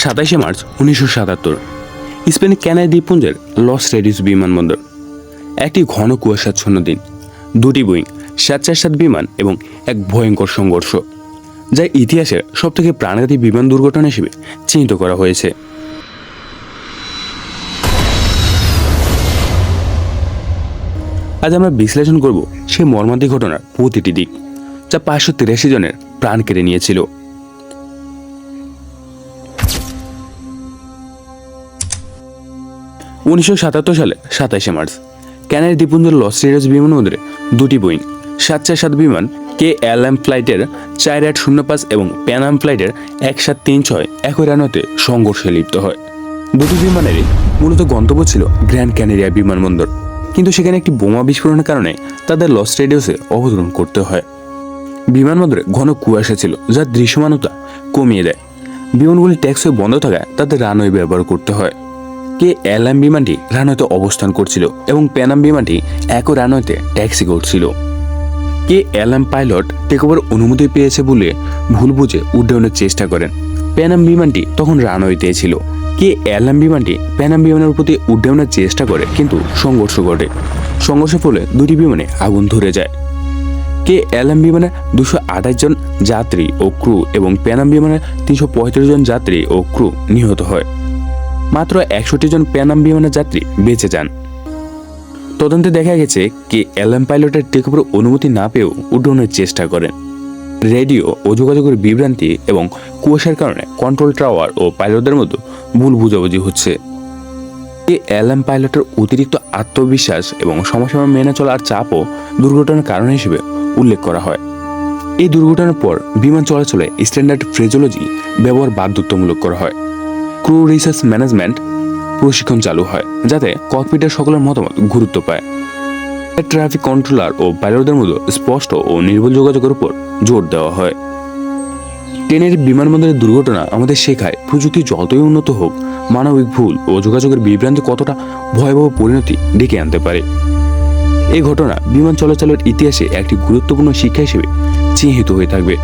সাতাশে মার্চ উনিশশো সাতাত্তর। স্পেনের ক্যানায় দ্বীপপুঞ্জের লস রেডিস বিমানবন্দর। একটি ঘন কুয়াশাচ্ছন্ন দিন। দুটি বইং সাত চার সাত বিমান এবং এক ভয়ঙ্কর সংঘর্ষ, যা ইতিহাসের সবথেকে প্রাণঘাতী বিমান দুর্ঘটনা হিসেবে চিহ্নিত করা হয়েছে। আজ আমরা বিশ্লেষণ করব সেই মর্মান্তিক ঘটনার প্রতিটি দিক, যা পাঁচশো তিরাশি জনের প্রাণ কেড়ে নিয়েছিল। উনিশশো সাতাত্তর সালে সাতাশে মার্চ ক্যানারি দ্বীপপুঞ্জের লস রেডাস বিমানবন্দরে দুটি বোয়িং সাত চার সাত বিমান কে এল এম ফ্লাইটের চার আট শূন্য পাঁচ এবং প্যান প্যানাম ফ্লাইটের এক সাত তিন ছয় একই রানোতে সংঘর্ষে লিপ্ত হয়। দুটি বিমানেরই মূলত গন্তব্য ছিল গ্র্যান্ড ক্যানেরিয়া বিমানবন্দর, কিন্তু সেখানে একটি বোমা বিস্ফোরণের কারণে তাদের লস রেডিওসে অবতরণ করতে হয়। বিমানবন্দরে ঘন কুয়াশা ছিল, যা দৃশ্যমানতা কমিয়ে দেয়। বিমানগুলি ট্যাক্স হয়ে বন্ধ থাকায় তাদের রানওয়ে ব্যবহার করতে হয়। কে এলএম বিমানটি রানওয়েতে অবস্থান করছিল এবং প্যানাম বিমানটি একই রানওয়েতে ট্যাক্সি করছিল। কে এলএম পাইলট টেকওভার অনুমতি পেয়েছে বলে ভুল বুঝে উড্ডয়নের চেষ্টা করেন। প্যানাম বিমানটি তখন রানওয়েতে ছিল। কে এলএম বিমানটি প্যানাম বিমানের প্রতি উড্ডয়নের চেষ্টা করে কিন্তু সংঘর্ষ ঘটে। সংঘর্ষের ফলে দুটি বিমানে আগুন ধরে যায়। কে এলএম বিমানের দুশো আঠাশ জন যাত্রী ও ক্রু এবং প্যানাম বিমানের তিনশো জন যাত্রী ও ক্রু নিহত হয়। মাত্র একষট্টি জন প্যানাম বিমানের যাত্রী বেঁচে যান। তদন্তে দেখা গেছে কে এলএম পাইলটের টেকওভার অনুমতি না পেয়েও উড্ডয়নের চেষ্টা করেন। রেডিও ও যোগাযোগের বিভ্রান্তি এবং কুয়াশার কারণে কন্ট্রোল টাওয়ার ও পাইলটদের মধ্যে ভুল বুঝাবুঝি হচ্ছে। কে এলএম পাইলটের অতিরিক্ত আত্মবিশ্বাস এবং সমসাময়িক মেনে চলার চাপও দুর্ঘটনার কারণ হিসেবে উল্লেখ করা হয়। এই দুর্ঘটনার পর বিমান চলাচলে স্ট্যান্ডার্ড ফ্রেজোলজি ব্যবহার বাধ্যতামূলক করা হয়। ক্রু রিসার্চ ম্যানেজমেন্ট প্রশিক্ষণ চালু হয়, যাতে ককপিটের সকলের মতামত গুরুত্ব পায়। ট্রাফিক কন্ট্রোলার ও পাইলটদের মধ্যে স্পষ্ট ও নির্ভুল যোগাযোগের উপর জোর দেওয়া হয়। ট্রেনের বিমানবন্দরের দুর্ঘটনা আমাদের শেখায় প্রযুক্তি যতই উন্নত হোক, মানবিক ভুল ও যোগাযোগের বিভ্রান্তি কতটা ভয়াবহ পরিণতি ডেকে আনতে পারে। এই ঘটনা বিমান চলাচলের ইতিহাসে একটি গুরুত্বপূর্ণ শিক্ষা হিসেবে চিহ্নিত হয়ে থাকবে।